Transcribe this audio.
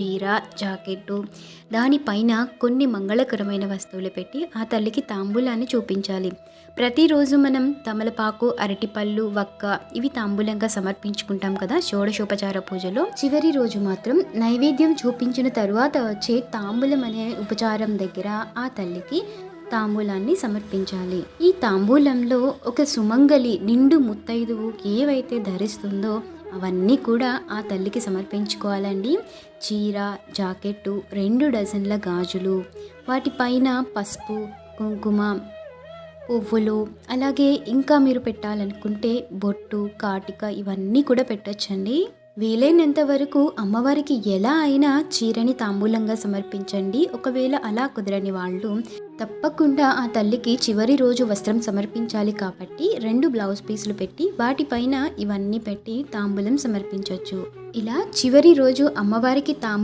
చీర జాకెట్టు దానిపైన కొన్ని మంగళకరమైన వస్తువులు పెట్టి ఆ తల్లికి తాంబూలాన్ని చూపించాలి. ప్రతిరోజు మనం తమలపాకు అరటిపళ్ళు వక్క ఇవి తాంబూలంగా సమర్పించుకుంటాం కదా షోడశోపచార పూజలో. చివరి రోజు మాత్రం నైవేద్యం చూపించిన తరువాత వచ్చే తాంబూలం అనే ఉపచారం దగ్గర ఆ తల్లికి తాంబూలాన్ని సమర్పించాలి. ఈ తాంబూలంలో ఒక సుమంగలి నిండు ముత్తైదువు ఏవైతే ధరిస్తుందో అవన్నీ కూడా ఆ తల్లికి సమర్పించుకోవాలండి. చీర జాకెట్టు రెండు డజన్ల గాజులు వాటిపైన పసుపు కుంకుమ పువ్వులు అలాగే ఇంకా మీరు పెట్టాలనుకుంటే బొట్టు కాటిక ఇవన్నీ కూడా పెట్టచ్చండి. వీలైనంత వరకు అమ్మవారికి ఎలా అయినా చీరని తాంబూలంగా సమర్పించండి. ఒకవేళ అలా కుదరని వాళ్ళు తప్పకుండా ఆ తల్లికి చివరి రోజు వస్త్రం సమర్పించాలి కాబట్టి రెండు బ్లౌజ్ పీసులు పెట్టి వాటిపైన ఇవన్నీ పెట్టి తాంబూలం సమర్పించవచ్చు ఇలా చివరి రోజు అమ్మవారికి తాంబూ